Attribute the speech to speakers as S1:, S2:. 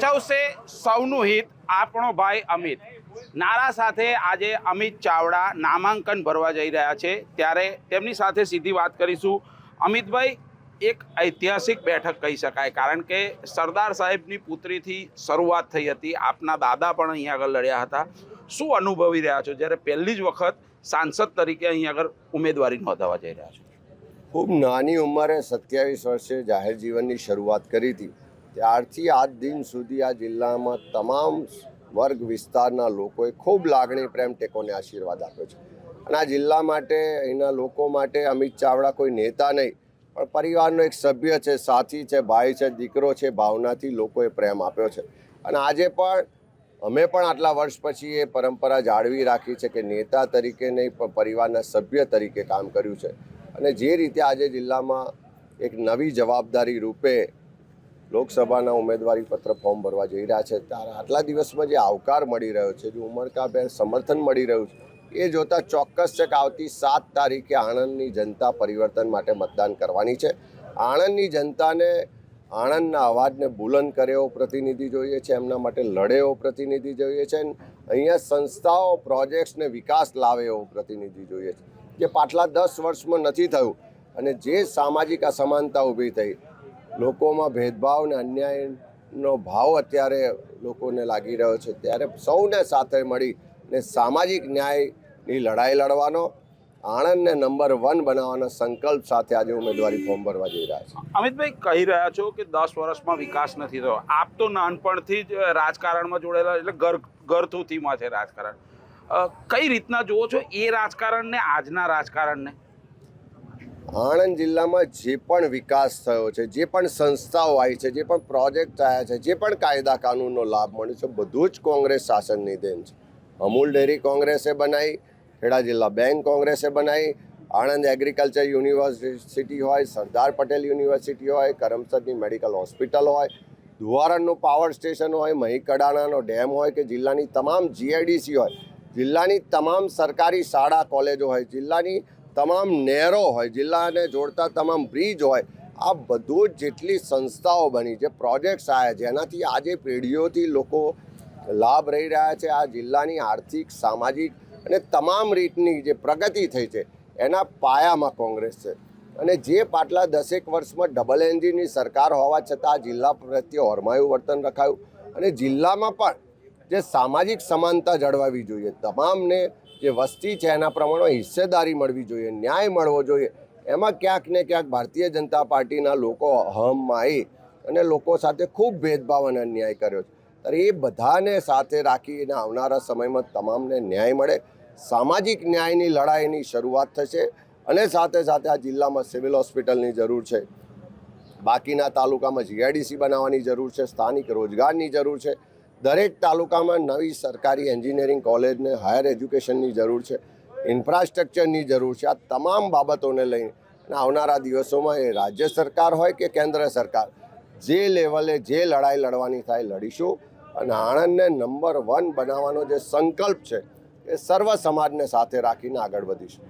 S1: સાચવશે સૌનું હિત આપણો ભાઈ અમિત. નારા સાથે આજે અમિત ચાવડા નામાંકન ભરવા જઈ રહ્યા છે. ત્યારે તેમની સાથે સીધી વાત કરીશું. અમિતભાઈ, એક ઐતિહાસિક બેઠક કહી શકાય. કારણ કે સરદાર સાહેબની પુત્રીથી શરૂઆત થઈ હતી. આપના દાદા પણ અહીંયા આગળ લડ્યા હતા. શું અનુભવી રહ્યા છો? જ્યારે પહેલી જ વખત સાંસદ તરીકે અહીંયા આગળ ઉમેદવારી નોંધાવા જઈ રહ્યા છો.
S2: ખૂબ નાની ઉંમરે સત્યાવીસ વર્ષે જાહેર જીવનની શરૂઆત કરી હતી. ત્યારથી આજ દિન સુધી આ જિલ્લામાં તમામ વર્ગ વિસ્તારના લોકોએ ખૂબ લાગણી પ્રેમ ટેકોને આશીર્વાદ આપ્યો છે. અને આ જિલ્લા માટે અહીંના લોકો માટે અમિત ચાવડા કોઈ નેતા નહીં, પણ પરિવારનો એક સભ્ય છે, સાથી છે, ભાઈ છે, દીકરો છે, ભાવનાથી લોકોએ પ્રેમ આપ્યો છે. અને આજે પણ, અમે પણ આટલા વર્ષ પછી એ પરંપરા જાળવી રાખી છે કે નેતા તરીકે નહીં, પણ પરિવારના સભ્ય તરીકે કામ કર્યું છે. અને જે રીતે આજે જિલ્લામાં એક નવી જવાબદારી રૂપે લોકસભાના ઉમેદવારી પત્ર ફોર્મ ભરવા જઈ રહ્યા છે. ત્યારે આટલા દિવસમાં જે આવકાર મળી રહ્યો છે, જે ઉમળકાભેર સમર્થન મળી રહ્યું છે, એ જોતાં ચોક્કસ છે કે આવતી સાત તારીખે આણંદની જનતા પરિવર્તન માટે મતદાન કરવાની છે. આણંદની જનતાને આણંદના અવાજને બુલંદ કરે એવો પ્રતિનિધિ જોઈએ છે, એમના માટે લડે એવો પ્રતિનિધિ જોઈએ છે, અહીંયા સંસ્થાઓ, પ્રોજેક્ટ્સને વિકાસ લાવે એવો પ્રતિનિધિ જોઈએ છે. જે પાછલા દસ વર્ષમાં નથી થયું અને જે સામાજિક અસમાનતા ઊભી થઈ લોકોમાં ભેદભાવ અને અન્યાયનો ભાવ અત્યારે લોકોને લાગી રહ્યો છે. ત્યારે સૌને સાથે મળી ને સામાજિક ન્યાયની લડાઈ લડવાનો, આણંદને નંબર વન બનાવવાના સંકલ્પ સાથે આજે ઉમેદવારી ફોર્મ ભરવા જઈ રહ્યા છે.
S1: અમિતભાઈ, કહી રહ્યા છો કે દસ વર્ષમાં વિકાસ નથી થયો. આપ તો નાનપણથી જ રાજકારણમાં જોડેલા એટલે ઘર, ઘરથુથીમાં છે રાજકારણ. કઈ રીતના જુઓ છો એ રાજકારણને, આજના રાજકારણને?
S2: આણંદ જિલ્લામાં જે પણ વિકાસ થયો છે, જે પણ સંસ્થાઓ આવી છે, જે પણ પ્રોજેક્ટ આવ્યા છે, જે પણ કાયદા કાનૂનનો લાભ મળ્યો છે, બધું જ કોંગ્રેસ શાસનની દેન છે. અમૂલ ડેરી કોંગ્રેસે બનાવી, ખેડા જિલ્લા બેંક કોંગ્રેસે બનાવી, આણંદ એગ્રીકલ્ચર યુનિવર્સિટી હોય, સરદાર પટેલ યુનિવર્સિટી હોય, કરમસદની મેડિકલ હોસ્પિટલ હોય ધુવારણનું પાવર સ્ટેશન હોય, મહીકડાણાનો ડેમ હોય કે જિલ્લાની તમામ જીઆઈડીસી હોય, જિલ્લાની તમામ સરકારી શાળા, કોલેજો હોય, જિલ્લાની તમામ નહેરો હોય, જિલ્લાને જોડતા તમામ બ્રિજ હોય, આ બધું જેટલી સંસ્થાઓ બની, જે પ્રોજેક્ટ્સ આવ્યા છે જેનાથી આજે પેઢીઓથી લોકો લાભ રહી રહ્યા છે, આ જિલ્લાની આર્થિક, સામાજિક અને તમામ રીતની જે પ્રગતિ થઈ છે, એના પાયામાં કોંગ્રેસ છે. અને જે પાટલા દસેક વર્ષમાં ડબલ એન્જિનની સરકાર હોવા છતાં આ જિલ્લા પ્રત્યે હોરમાયું વર્તન રખાયું. અને જિલ્લામાં પણ જે સામાજિક સમાનતા જળવાવી જોઈએ. તમામને જે વસ્તી છે એના પ્રમાણમાં હિસ્સેદારી મળવી જોઈએ, ન્યાય મળવો જોઈએ. એમાં ક્યાંક ને ક્યાંક ભારતીય જનતા પાર્ટીના લોકો હમમાં અને લોકો સાથે ખૂબ ભેદભાવ અને અન્યાય કર્યો છે. ત્યારે એ બધાને સાથે રાખીને આવનારા સમયમાં તમામને ન્યાય મળે. સામાજિક ન્યાયની લડાઈની શરૂઆત થશે અને સાથે સાથે આ જિલ્લામાં સિવિલ હોસ્પિટલની જરૂર છે. બાકીના તાલુકામાં જીઆઈડીસી બનાવવાની જરૂર છે, સ્થાનિક રોજગારની જરૂર છે. દરેક તાલુકામાં નવી સરકારી એન્જિનિયરિંગ કોલેજને હાયર એજ્યુકેશનની જરૂર છે, ઇન્ફ્રાસ્ટ્રક્ચરની જરૂર છે. આ તમામ બાબતોને લઈને અને આવનારા દિવસોમાં એ રાજ્ય સરકાર હોય કે કેન્દ્ર સરકાર, જે લેવલે જે લડાઈ લડવાની થાય લડીશું અને આણંદને નંબર વન બનાવવાનો જે સંકલ્પ છે, એ સર્વ સમાજને સાથે રાખીને આગળ વધીશું.